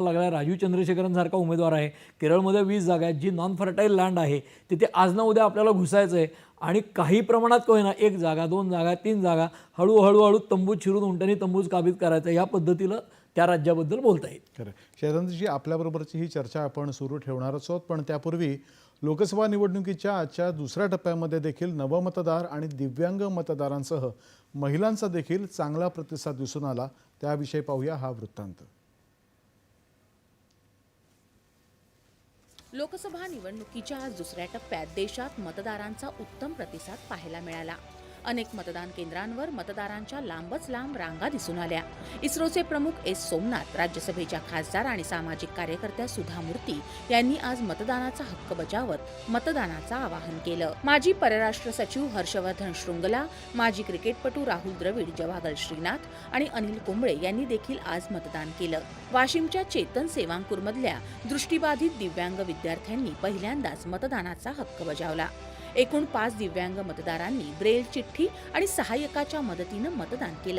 लागला राजीव चंद्रशेखरांसारखा उमेदवार आहे. केरळमध्ये वीस जागा आहेत. जी नॉन फर्टाईल लँड आहे तिथे आज ना उद्या आपल्याला घुसायचं आहे आणि काही प्रमाणात का होईना एक जागा दोन जागा तीन जागा हळूहळू हळू तंबूज शिरून उंटणी तंबूज काबीज करायचं या पद्धतीला त्या राज्याबद्दल बोलता येईल. खरं. शैलेंद्रजी आपल्याबरोबरची ही चर्चा आपण सुरू ठेवणारच आहोत. पण त्यापूर्वी लोकसभा निवडणुकीच्या आजच्या दुसऱ्या टप्प्यामध्ये देखील नवमतदार आणि दिव्यांग मतदारांसह महिलांचा देखील चांगला प्रतिसाद दिसून आला. त्याविषयी पाहूया हा वृत्तांत. लोकसभा निवडणुकीच्या आज दुसऱ्या टप्प्यात देशात मतदारांचा उत्तम प्रतिसाद पाहायला मिळाला. अनेक मतदान केंद्रांवर मतदारांच्या लांबच लांब रांगा दिसून आल्या. इस्रोचे प्रमुख एस सोमनाथ राज्यसभेच्या खासदार आणि सामाजिक कार्यकर्त्या सुधा मूर्ती यांनी आज मतदानाचा हक्क बजावत मतदानाचं आवाहन केलं. माजी परराष्ट्र सचिव हर्षवर्धन शृंगला माजी क्रिकेटपटू राहुल द्रविड जवागल श्रीनाथ आणि अनिल कुंबळे यांनी देखील आज मतदान केलं. वाशिमच्या चेतन सेवांकूरमधल्या दृष्टीबाधित दिव्यांग विद्यार्थ्यांनी पहिल्यांदाच मतदानाचा हक्क बजावला. एकूण पाच दिव्यांग मतदारांनी ब्रेल चिठ्ठी आणि सहाय्यकाच्या मदतीनं मतदान केलं.